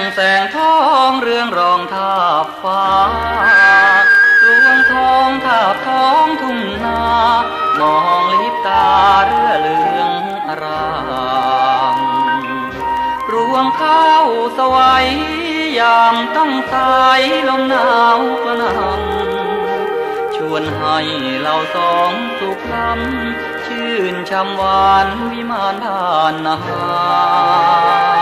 งแสงทองเรื่องรองทาบฟ้าดวงทองทาบท้องทุ่งนามองลิบตาเรือเหลืองรามรวงข้าวสวัยยามต้องสายลมหนาวกระหนำชวนให้เราสองสุขลำชื่นช่ำหวานวิมานผ่านนา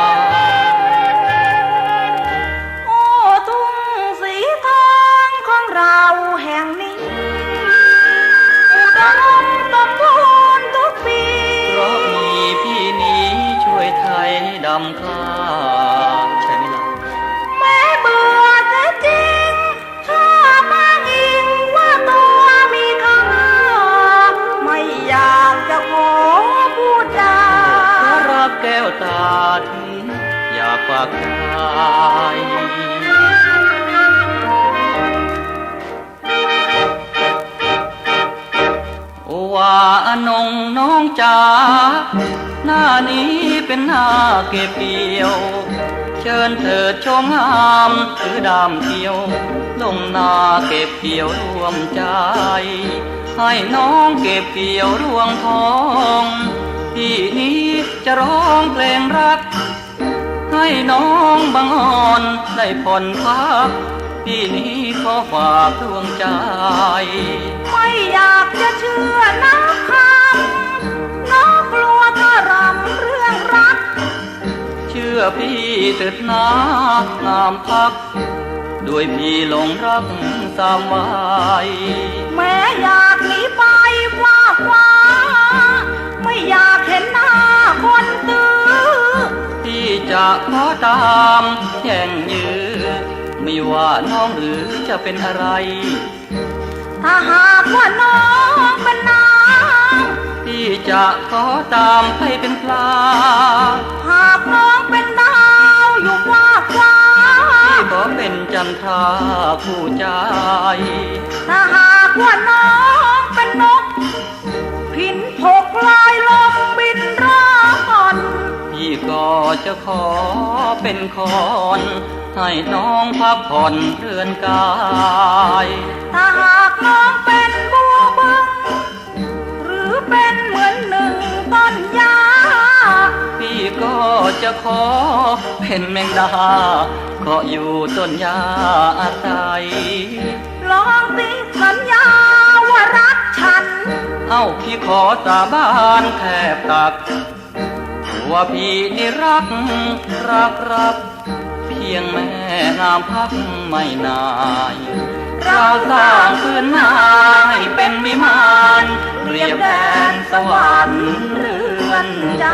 ากฝากใจโอว่าอนงน้องจ๋าหน้านี้เป็นหน้าเก็บเกี่ยว เชิญเถิดชมงามถือดามเกี่ยว ลงนาเก็บเกี่ยวรวมใจ ให้น้องเก็บเกี่ยวรวงทองที่นี้จะร้องเพลงรัก ให้น้องบางอ่อนได้ผ่อนพักที่นี้ขอฝากดวงใจ ไม่อยากจะเชื่อนักคำน้องกลัวถ้ารำเรื่องรัก เชื่อพี่เถิดนางามพัก ด้วยพี่หลงรักสามวายแม้ จะขอตามแข่งยื้อไม่ว่าน้องหรือจะเป็นอะไร ถ้าหากว่าน้องเป็นนางที่จะขอตามไปเป็นปลา หากน้องเป็นดาวอยู่ว่าฟ้าที่ขอเป็นจันทราคู่ใจ ถ้าหากว่าน้อง ก็จะขอเป็นคอนให้น้องพักผ่อนเรือนกายถ้าหากน้องเป็นบัวบึงหรือเป็นเหมือนหนึ่งต้นยาพี่ก็จะขอเป็นแมงดาเกาะอยู่ต้นยาอาศัยลองสิสัญญาว่ารักฉัน เอ้าพี่ขอสาบานแทบตัก ตัวพี่นี่รัก รักรัก เพียงแม่น้ำพักไม่นายเราสร้างพื้นนายห้เป็นวิมาน เรียบแดนสวรรค์เรือนใจ